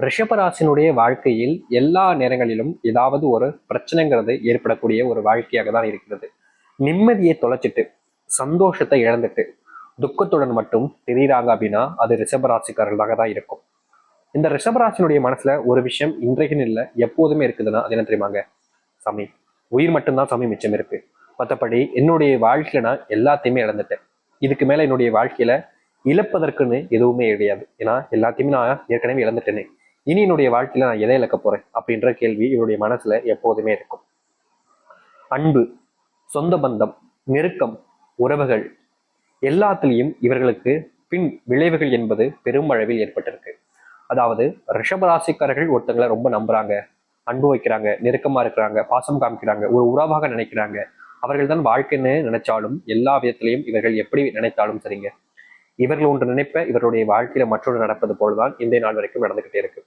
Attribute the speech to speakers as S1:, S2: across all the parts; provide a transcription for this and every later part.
S1: ரிஷபராசினுடைய வாழ்க்கையில் எல்லா நேரங்களிலும் ஏதாவது ஒரு பிரச்சனைங்கிறது ஏற்படக்கூடிய ஒரு வாழ்க்கையாக தான் இருக்கிறது. நிம்மதியை தொலைச்சிட்டு சந்தோஷத்தை இழந்துட்டு துக்கத்துடன் மட்டும் தெரியுறாங்க அப்படின்னா அது ரிஷபராசிக்காரர்களாக தான் இருக்கும். இந்த ரிஷபராசினுடைய மனசுல ஒரு விஷயம் இன்றைக்குன்னு இல்லை எப்போதுமே இருக்குதுன்னா அது என்ன தெரியுமாங்க? சாமி உயிர் மட்டும்தான் சாமி மிச்சம் இருக்கு. மற்றபடி என்னுடைய வாழ்க்கையில நான் எல்லாத்தையுமே இழந்துட்டேன். இதுக்கு மேல என்னுடைய வாழ்க்கையில இழப்பதற்குன்னு எதுவுமே கிடையாது. ஏன்னா எல்லாத்தையுமே நான் ஏற்கனவே இழந்துட்டேனே. இனி என்னுடைய வாழ்க்கையில நான் எதை இழக்க போறேன் அப்படின்ற கேள்வி இவருடைய மனசுல எப்போதுமே இருக்கும். அன்பு சொந்த பந்தம் நெருக்கம் உறவுகள் எல்லாத்துலேயும் இவர்களுக்கு பின் விளைவுகள் என்பது பெரும் அளவில் ஏற்பட்டிருக்கு. அதாவது ரிஷபராசிக்காரர்கள் ஒருத்தங்களை ரொம்ப நம்புறாங்க அன்பு வைக்கிறாங்க நெருக்கமா இருக்கிறாங்க பாசம் காமிக்கிறாங்க ஒரு உறவாக நினைக்கிறாங்க. அவர்கள் தான் வாழ்க்கைன்னு நினைச்சாலும் எல்லா விதத்திலையும் இவர்கள் எப்படி நினைத்தாலும் சரிங்க. இவர்கள் ஒன்று நினைப்ப இவருடைய வாழ்க்கையில மற்றொன்று நடப்பது போலதான் இந்த நாள் வரைக்கும் நடந்துகிட்டே இருக்கு.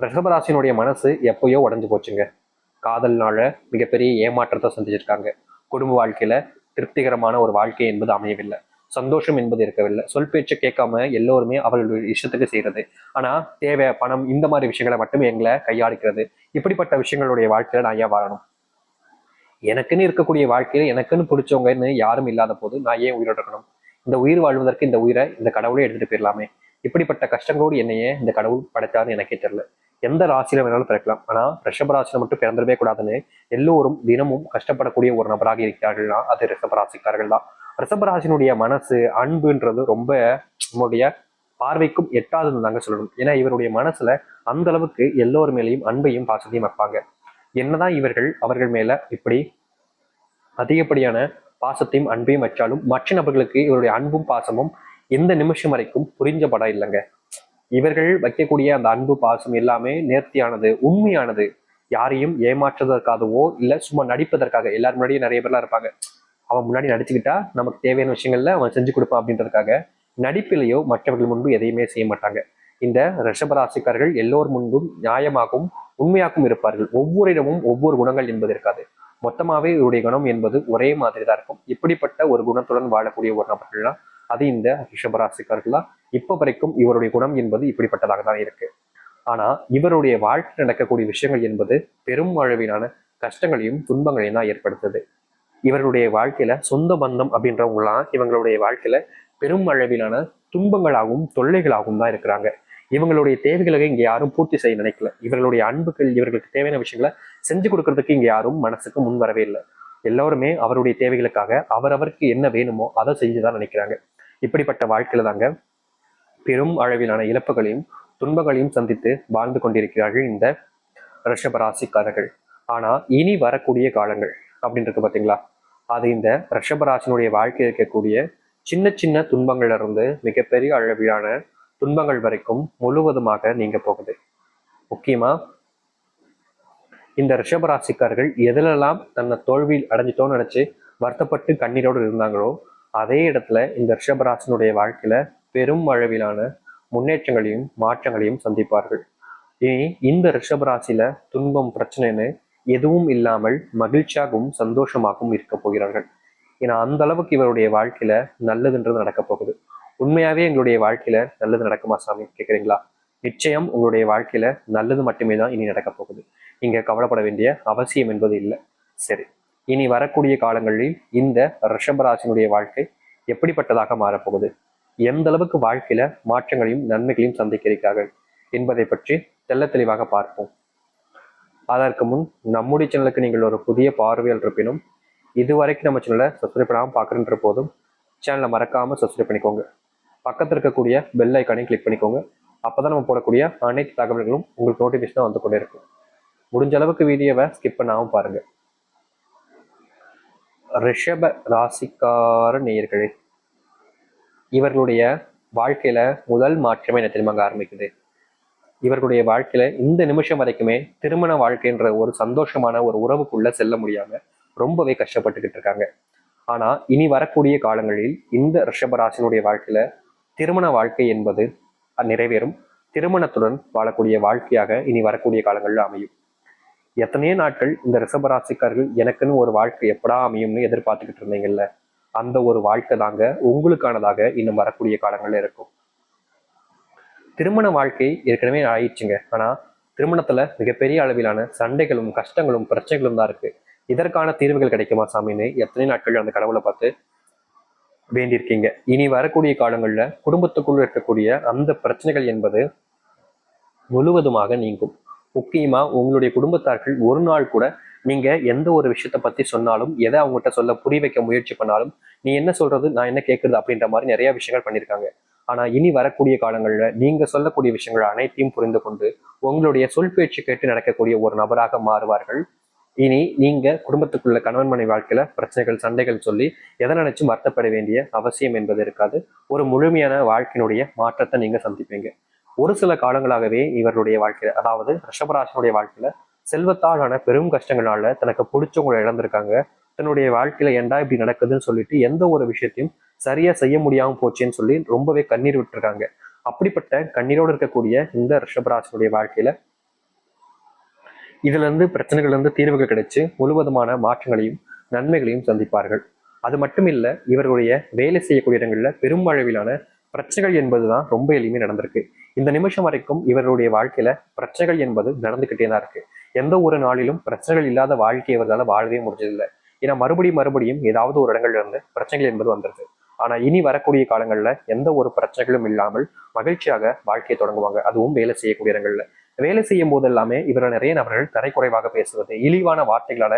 S1: ரிஷபராசினுடைய மனசு எப்பயோ உடஞ்சு போச்சுங்க. காதல்னால மிகப்பெரிய ஏமாற்றத்தை சந்திச்சிருக்காங்க. குடும்ப வாழ்க்கையில திருப்திகரமான ஒரு வாழ்க்கை என்பது அமையவில்லை. சந்தோஷம் என்பது இருக்கவில்லை. சொல் பேச்சு கேட்காம எல்லோருமே அவர்களுடைய இஷ்டத்துக்கு செய்யறது ஆனா தேவை பணம் இந்த மாதிரி விஷயங்களை மட்டும் எங்களை கையாளிக்கிறது இப்படிப்பட்ட விஷயங்களுடைய வாழ்க்கையில நான் ஏன் வாழணும்? எனக்குன்னு இருக்கக்கூடிய வாழ்க்கையில எனக்குன்னு பிடிச்சவங்கன்னு யாரும் இல்லாத போது நான் ஏன் உயிரிழக்கணும் இருக்கணும்? இந்த உயிர் வாழ்வதற்கு இந்த உயிரை இந்த கடவுளே எடுத்துட்டு போயிடலாமே இப்படிப்பட்ட கஷ்டங்களோடு என்னையே இந்த கடவுள் படைத்தாருன்னு எனக்கே தெரியல. எந்த ராசியில வேணாலும் பிறக்கலாம். ஆனா ரிஷப ராசியில மட்டும் பிறந்துடவே கூடாதுன்னு எல்லோரும் தினமும் கஷ்டப்படக்கூடிய ஒரு நபராக இருக்கிறார்கள்னா அது ரிஷபராசிக்காரர்கள் தான். ரிஷபராசினுடைய மனசு அன்புன்றது ரொம்ப நம்முடைய பார்வைக்கும் எட்டாதுன்னு தாங்க சொல்லணும். ஏன்னா இவருடைய மனசுல அந்த அளவுக்கு எல்லோர் மேலேயும் அன்பையும் பாசத்தையும் வைப்பாங்க. என்னதான் இவர்கள் அவர்கள் மேல இப்படி அதிகப்படியான பாசத்தையும் அன்பையும் வச்சாலும் மற்ற நபர்களுக்கு இவருடைய அன்பும் பாசமும் எந்த நிமிஷம் வரைக்கும் புரிஞ்ச படம் இல்லைங்க. இவர்கள் வைக்கக்கூடிய அந்த அன்பு பாசம் எல்லாமே நேர்த்தியானது உண்மையானது. யாரையும் ஏமாற்றுவதற்காகவோ இல்ல சும்மா நடிப்பதற்காக. எல்லாரும் முன்னாடியும் நிறைய பேர்லாம் இருப்பாங்க. அவன் முன்னாடி நடிச்சுக்கிட்டா நமக்கு தேவையான விஷயங்கள்ல அவன் செஞ்சு கொடுப்பான் அப்படின்றதுக்காக நடிப்பிலேயோ மற்றவர்கள் முன்பு எதையுமே செய்ய மாட்டாங்க. இந்த ரிஷபராசிக்காரர்கள் எல்லோர் முன்பும் நியாயமாகவும் உண்மையாகவும் இருப்பார்கள். ஒவ்வொரு இடமும் ஒவ்வொரு குணங்கள் என்பது இருக்காது. மொத்தமாகவே இவருடைய குணம் என்பது ஒரே மாதிரி தான் இருக்கும். இப்படிப்பட்ட ஒரு குணத்துடன் வாழக்கூடிய ஒரு நபர்கள்லாம் அது இந்த ரிஷபராசிக்காரர்களா இப்போ வரைக்கும் இவருடைய குணம் என்பது இப்படிப்பட்டதாக தான் இருக்கு. ஆனா இவருடைய வாழ்க்கை நடக்கக்கூடிய விஷயங்கள் என்பது பெரும் அளவிலான கஷ்டங்களையும் துன்பங்களையும் தான் ஏற்படுத்துது. இவர்களுடைய வாழ்க்கையில சொந்த பந்தம் அப்படின்றவங்களாம் இவங்களுடைய வாழ்க்கையில பெரும் அளவிலான துன்பங்களாகவும் தொல்லைகளாகவும் தான் இருக்கிறாங்க. இவங்களுடைய தேவைகளை இங்கே யாரும் பூர்த்தி செய்ய நினைக்கல. இவர்களுடைய அன்புகள் இவர்களுக்கு தேவையான விஷயங்களை செஞ்சு கொடுக்கறதுக்கு இங்கே யாரும் மனசுக்கு முன் வரவே இல்லை. எல்லோருமே அவருடைய தேவைகளுக்காக அவரவருக்கு என்ன வேணுமோ அதை செஞ்சுதான் நினைக்கிறாங்க. இப்படிப்பட்ட வாழ்க்கையில தாங்க பெரும் அளவிலான இழப்புகளையும் துன்பங்களையும் சந்தித்து வாழ்ந்து கொண்டிருக்கிறார்கள் இந்த ரிஷபராசிக்காரர்கள் ஆனா இனி வரக்கூடிய காலங்கள் அப்படின்றது பார்த்தீங்களா அது இந்த ரிஷபராசினுடைய வாழ்க்கையில் இருக்கக்கூடிய சின்ன சின்ன துன்பங்கள்ல இருந்து மிகப்பெரிய அளவிலான துன்பங்கள் வரைக்கும் முழுவதுமாக நீங்க போகுது. முக்கியமா இந்த ரிஷபராசிக்காரர்கள் எதிலெல்லாம் தன்னை தோல்வியில் அடைஞ்சிட்டோம்னு நினைச்சு வருத்தப்பட்டு கண்ணீரோடு இருந்தாங்களோ அதே இடத்துல இந்த ரிஷபராசினுடைய வாழ்க்கையில பெரும் அளவிலான முன்னேற்றங்களையும் மாற்றங்களையும் சந்திப்பார்கள். இனி இந்த ரிஷபராசியில துன்பம் பிரச்சனைன்னு எதுவும் இல்லாமல் மகிழ்ச்சியாகவும் சந்தோஷமாகவும் இருக்க போகிறார்கள். ஏன்னா அந்த அளவுக்கு இவருடைய வாழ்க்கையில நல்லதுன்றது நடக்க போகுது. உண்மையாவே எங்களுடைய வாழ்க்கையில நல்லது நடக்குமா சாமி கேக்குறீங்களா? நிச்சயம் உங்களுடைய வாழ்க்கையில நல்லது மட்டுமே தான் இனி நடக்க போகுது. நீங்க கவலைப்பட வேண்டிய அவசியம் என்பது இல்லை. சரி இனி வரக்கூடிய காலங்களில் இந்த ரிஷபராசினுடைய வாழ்க்கை எப்படிப்பட்டதாக மாறப்போகுது எந்த அளவுக்கு வாழ்க்கையில மாற்றங்களையும் நன்மைகளையும் சந்திக்க இருக்கிறார்கள் என்பதை பற்றி தெள்ள தெளிவாக பார்ப்போம். அதற்கு முன் நம்முடைய சேனலுக்கு நீங்கள் ஒரு புதிய பார்வையால் இருப்பினும் இதுவரைக்கும் நம்ம சேனலை சப்ஸ்கிரைப் பண்ணாமல் பார்க்குறன்ற போதும் சேனலை மறக்காம சப்ஸ்கிரைப் பண்ணிக்கோங்க. பக்கத்தில் இருக்கக்கூடிய பெல் ஐக்கானையும் கிளிக் பண்ணிக்கோங்க. அப்பதான் நம்ம போடக்கூடிய அனைத்து தகவல்களும் உங்களுக்கு நோட்டிஃபிகேஷனாக வந்து கொண்டே இருக்கும். முடிஞ்ச அளவுக்கு வீடியோவை ஸ்கிப் பண்ணாமல் பாருங்கள் ரிஷப ராசிக்கார நேயர்களே இவர்களுடைய வாழ்க்கையில முதல் மாற்றமே என்ன தெரியுமாங்க ஆரம்பிக்குது? இவர்களுடைய வாழ்க்கையில இந்த நிமிஷம் வரைக்குமே திருமண வாழ்க்கைன்ற ஒரு சந்தோஷமான ஒரு உறவுக்குள்ள செல்ல முடியாம ரொம்பவே கஷ்டப்பட்டுக்கிட்டு இருக்காங்க. ஆனா இனி வரக்கூடிய காலங்களில் இந்த ரிஷபராசினுடைய வாழ்க்கையில திருமண வாழ்க்கை என்பது நிறைவேறும். திருமணத்துடன் வாழக்கூடிய வாழ்க்கையாக இனி வரக்கூடிய காலங்களில் அமையும். எத்தனையோ நாட்கள் இந்த ரிஷபராசிக்காரர்கள் எனக்குன்னு ஒரு வாழ்க்கை எப்படா அமையும்னு எதிர்பார்த்துக்கிட்டு இருந்தீங்கல்ல? அந்த ஒரு வாழ்க்கை தாங்க உங்களுக்கானதாக இன்னும் வரக்கூடிய காலங்கள்ல இருக்கும். திருமண வாழ்க்கை ஏற்கனவே ஆயிடுச்சுங்க. ஆனா திருமணத்துல மிகப்பெரிய அளவிலான சண்டைகளும் கஷ்டங்களும் பிரச்சனைகளும் தான் இருக்கு. இதற்கான தீர்வுகள் கிடைக்குமா சாமின்னு எத்தனை நாட்கள் அந்த கடவுளை பார்த்து வேண்டியிருக்கீங்க. இனி வரக்கூடிய காலங்களில் குடும்பத்துக்குள் இருக்கக்கூடிய அந்த பிரச்சனைகள் என்பது முழுவதுமாக நீங்கும். முக்கியமா உங்களுடைய குடும்பத்தார்கள் ஒரு நாள் கூட நீங்க எந்த ஒரு விஷயத்தை பத்தி சொன்னாலும் எதை அவங்ககிட்ட சொல்ல புரிய வைக்க முயற்சி பண்ணாலும் நீ என்ன சொல்றது நான் என்ன கேட்கறது அப்படின்ற மாதிரி நிறைய விஷயங்கள் பண்ணியிருக்காங்க. ஆனா இனி வரக்கூடிய காலங்களில் நீங்க சொல்லக்கூடிய விஷயங்கள் அனைத்தையும் புரிந்து கொண்டு உங்களுடைய சொல் பேச்சு கேட்டு நடக்கக்கூடிய ஒரு நபராக மாறுவார்கள். இனி நீங்க குடும்பத்துக்குள்ள கணவன் மனை வாழ்க்கையில பிரச்சனைகள் சண்டைகள் சொல்லி எதை நினைச்சும் வருத்தப்பட வேண்டிய அவசியம் என்பது இருக்காது. ஒரு முழுமையான வாழ்க்கையினுடைய மாற்றத்தை நீங்க சந்திப்பீங்க. ஒரு சில காலங்களாகவே இவருடைய வாழ்க்கையில அதாவது ரிஷபராசனுடைய வாழ்க்கையில செல்வத்தாலான பெரும் கஷ்டங்களால தனக்கு பிடிச்சவங்களை இழந்திருக்காங்க. தன்னுடைய வாழ்க்கையில ஏண்டா இப்படி நடக்குதுன்னு சொல்லிட்டு எந்த ஒரு விஷயத்தையும் சரியா செய்ய முடியாம போச்சேன்னு சொல்லி ரொம்பவே கண்ணீர் விட்டுருக்காங்க. அப்படிப்பட்ட கண்ணீரோடு இருக்கக்கூடிய இந்த ரிஷபராசனுடைய வாழ்க்கையில இதுல இருந்து பிரச்சனைகள்ல இருந்து தீர்வுகள் கிடைச்சு முழுவதுமான மாற்றங்களையும் நன்மைகளையும் சந்திப்பார்கள். அது மட்டும் இல்ல இவர்களுடைய வேலை செய்யக்கூடிய இடங்கள்ல பெரும் அளவிலான பிரச்சனைகள் என்பதுதான் ரொம்ப எளிமையாக நடந்திருக்கு. இந்த நிமிஷம் வரைக்கும் இவர்களுடைய வாழ்க்கையில பிரச்சனைகள் என்பது நடந்துகிட்டே தான் இருக்கு. எந்த ஒரு நாளிலும் பிரச்சனைகள் இல்லாத வாழ்க்கை இவர்களால் வாழவே முடிஞ்சதில்லை. ஏன்னா மறுபடியும் மறுபடியும் ஏதாவது ஒரு இடங்கள்ல இருந்து பிரச்சனைகள் என்பது வந்துருது. ஆனா இனி வரக்கூடிய காலங்கள்ல எந்த ஒரு பிரச்சனைகளும் இல்லாமல் மகிழ்ச்சியாக வாழ்க்கையை தொடங்குவாங்க. அதுவும் வேலை செய்யக்கூடிய இடங்கள்ல. வேலை செய்யும் போது எல்லாமே இவர்கள் நிறைய நபர்கள் தரைக்குறைவாக பேசுவது இழிவான வார்த்தைகளால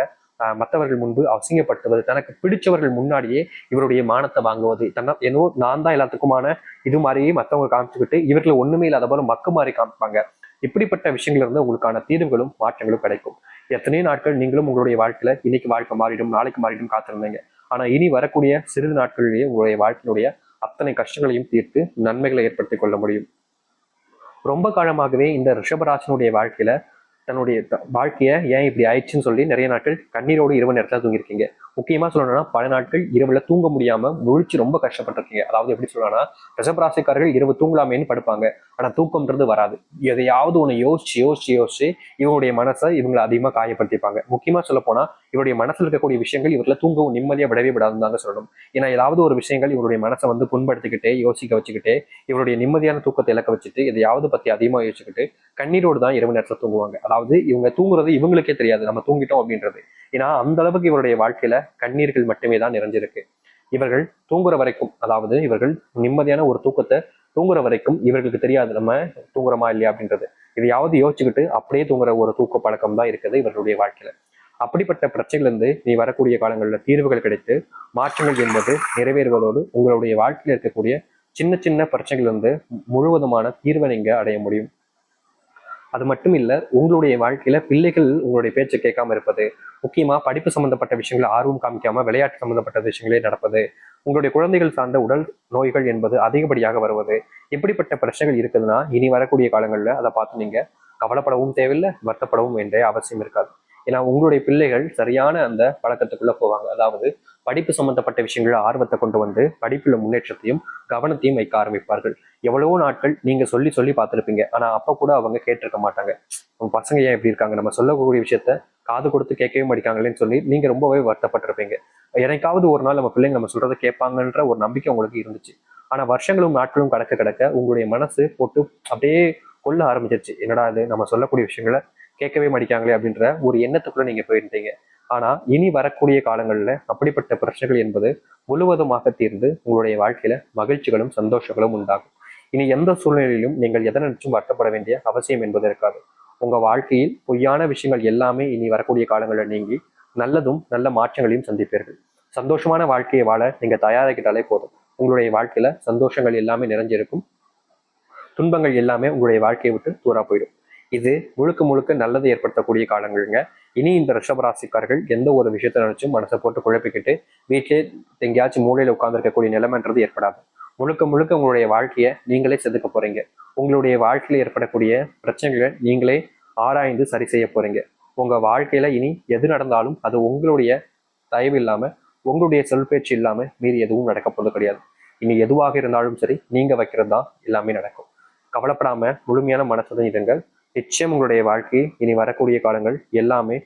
S1: மற்றவர்கள் முன்பு அசிங்கப்படுத்துவது தனக்கு பிடிச்சவர்கள் முன்னாடியே இவருடைய மானத்தை வாங்குவது தன்னா என்னோ நான் தான் எல்லாத்துக்குமான இது மாதிரியே மற்றவங்க காமிச்சுக்கிட்டு இவர்களை ஒண்ணுமே இல்லாத போல மக்கு மாதிரி காமிப்பாங்க. இப்படிப்பட்ட விஷயங்கள்ல இருந்து உங்களுக்கான தீர்வுகளும் மாற்றங்களும் கிடைக்கும். எத்தனை நாட்கள் நீங்களும் உங்களுடைய வாழ்க்கையில இன்னைக்கு வாழ்க்கை மாறிடும் நாளைக்கு மாறிடும் காத்திருந்தீங்க. ஆனா இனி வரக்கூடிய சிறிது நாட்களிலேயே உங்களுடைய வாழ்க்கையினுடைய அத்தனை கஷ்டங்களையும் தீர்த்து நன்மைகளை ஏற்படுத்திக் கொள்ள முடியும். ரொம்ப காலமாகவே இந்த ரிஷபராசனுடைய வாழ்க்கையில தன்னுடைய வாழ்க்கையை ஏன் இப்படி ஆயிடுச்சுன்னு சொல்லி நிறைய நாட்கள் கண்ணீரோடு இரவு நேரத்தில் தூங்கியிருக்கீங்க. முக்கியமா சொல்லணும்னா பல நாட்கள் இரவுல தூங்க முடியாம முழிச்சு ரொம்ப கஷ்டப்பட்டிருக்கீங்க. அதாவது எப்படி சொல்லலாம்னா ரிஷபராசிக்காரர்கள் இரவு தூங்கலாமேன்னு படுப்பாங்க. ஆனா தூக்கம்ன்றது வராது. எதையாவது ஒண்ணு யோசிச்சு யோசிச்சு யோசிச்சு இவங்களுடைய மனசை இவங்களை அதிகமா காயப்படுத்திப்பாங்க. முக்கியமா சொல்ல போனா இவருடைய மனசுல இருக்கக்கூடிய விஷயங்கள் இவரில் தூங்கவும் நிம்மதியா விடவே விடாதுன்னு தாங்க சொல்லணும். ஏன்னா ஏதாவது ஒரு விஷயங்கள் இவருடைய மனசை வந்து புண்படுத்திக்கிட்டே யோசிக்க வச்சுக்கிட்டே இவருடைய நிம்மதியான தூக்கத்தை இழக்க வச்சுட்டு எதையாவது பத்தி அதிகமா யோசிச்சுக்கிட்டு கண்ணீரோடு தான் இரவு நேரத்துல தூங்குவாங்க. அதாவது இவங்க தூங்குறது இவங்களுக்கே தெரியாது. நம்ம தூங்கிட்டோம் அப்படின்றது. ஏன்னா அந்த அளவுக்கு இவருடைய வாழ்க்கையில கண்ணீர்கள் மட்டுமே தான் நிறைஞ்சிருக்கு. இவர்கள் தூங்குற வரைக்கும் அதாவது இவர்கள் நிம்மதியான ஒரு தூக்கத்தை தூங்குற வரைக்கும் இவர்களுக்கு தெரியாது நம்ம தூங்குறோமா இல்லையா அப்படின்றது. இதையாவது யோசிச்சுக்கிட்டு அப்படியே தூங்குற ஒரு தூக்க பழக்கம் தான் இருக்குது இவர்களுடைய வாழ்க்கையில. அப்படிப்பட்ட பிரச்சனையிலிருந்து நீ வரக்கூடிய காலங்களில் தீர்வுகள் கிடைத்து மாற்றங்கள் என்பது நிறைவேறுவதோடு உங்களுடைய வாழ்க்கையில் இருக்கக்கூடிய சின்ன சின்ன பிரச்சனைகள் இருந்து முழுவதுமான தீர்வை நீங்க அடைய முடியும். அது மட்டும் இல்லை உங்களுடைய வாழ்க்கையில பிள்ளைகள் உங்களுடைய பேச்சை கேட்காம இருப்பது முக்கியமா படிப்பு சம்பந்தப்பட்ட விஷயங்களை ஆர்வம் காமிக்காம விளையாட்டு சம்பந்தப்பட்ட விஷயங்களே நடப்பது உங்களுடைய குழந்தைகள் சார்ந்த உடல் நோய்கள் என்பது அதிகப்படியாக வருவது இப்படிப்பட்ட பிரச்சனைகள் இருக்குதுன்னா இனி வரக்கூடிய காலங்களில் அதை பார்த்து நீங்க கவலைப்படவும் தேவையில்லை வருத்தப்படவும் வேண்டிய அவசியம் இருக்காது. ஏன்னா உங்களுடைய பிள்ளைகள் சரியான அந்த பழக்கத்துக்குள்ள போவாங்க. அதாவது படிப்பு சம்பந்தப்பட்ட விஷயங்கள ஆர்வத்தை கொண்டு வந்து படிப்புல முன்னேற்றத்தையும் கவனத்தையும் வைக்க ஆரம்பிப்பார்கள். எவ்வளவோ நாட்கள் நீங்க சொல்லி சொல்லி பார்த்துருப்பீங்க. ஆனா அப்ப கூட அவங்க கேட்டிருக்க மாட்டாங்க. உங்க பசங்க ஏன் எப்படி இருக்காங்க? நம்ம சொல்லக்கூடிய விஷயத்த காது கொடுத்து கேட்கவே மாட்டேங்காங்களேன்னு சொல்லி நீங்க ரொம்பவே வருத்தப்பட்டிருப்பீங்க. எனக்காவது ஒரு நாள் நம்ம பிள்ளைங்க நம்ம சொல்றதை கேட்பாங்கன்ற ஒரு நம்பிக்கை உங்களுக்கு இருந்துச்சு. ஆனா வருஷங்களும் நாட்களும் கடக்க கடக்க உங்களுடைய மனசு போட்டு அப்படியே கொல்ல ஆரம்பிச்சிருச்சு. என்னடா இது? நம்ம சொல்லக்கூடிய விஷயங்களை கேட்கவே மாட்டேங்காங்களே அப்படின்ற ஒரு எண்ணத்துக்குள்ள நீங்க போயிருந்தீங்க ஆனா இனி வரக்கூடிய காலங்களில் அப்படிப்பட்ட பிரச்சனைகள் என்பது முழுவதுமாக தீர்ந்து உங்களுடைய வாழ்க்கையில மகிழ்ச்சிகளும் சந்தோஷங்களும் உண்டாகும். இனி எந்த சூழ்நிலையிலும் நீங்கள் எதை நினைச்சும் வருத்தப்பட வேண்டிய அவசியம் என்பது இருக்காது. உங்க வாழ்க்கையில் பொய்யான விஷயங்கள் எல்லாமே இனி வரக்கூடிய காலங்களில் நீங்கி நல்லதும் நல்ல மாற்றங்களையும் சந்திப்பீர்கள். சந்தோஷமான வாழ்க்கையை வாழ நீங்க தயாராகிட்டாலே போதும். உங்களுடைய வாழ்க்கையில சந்தோஷங்கள் எல்லாமே நிறைஞ்சிருக்கும். துன்பங்கள் எல்லாமே உங்களுடைய வாழ்க்கையை விட்டு தூரா போயிடும். இது முழுக்க முழுக்க நல்லது ஏற்படுத்தக்கூடிய காலங்கள்ங்க. இனி இந்த ரிஷபராசிக்காரர்கள் எந்த ஒரு விஷயத்தை நினைச்சும் மனசை போட்டு குழப்பிக்கிட்டு வீட்டிலே எங்கேயாச்சும் மூளையில் உட்கார்ந்துருக்கக்கூடிய நிலைமைன்றது ஏற்படாது. முழுக்க முழுக்க உங்களுடைய வாழ்க்கையை நீங்களே செதுக்க போறீங்க. உங்களுடைய வாழ்க்கையில் ஏற்படக்கூடிய பிரச்சனைகளை நீங்களே ஆராய்ந்து சரி செய்ய போறீங்க. உங்க வாழ்க்கையில இனி எது நடந்தாலும் அது உங்களுடைய தயவு இல்லாம உங்களுடைய சொல் பேச்சு இல்லாம மீறி எதுவும் நடக்க போறது கிடையாது. இனி எதுவாக இருந்தாலும் சரி நீங்க வைக்கிறது தான் எல்லாமே நடக்கும். கவலைப்படாம முழுமையான மனசுடன் இருங்கள். நிச்சயம் உங்களுடைய வாழ்க்கை இனி வரக்கூடிய காலங்கள் எல்லாமே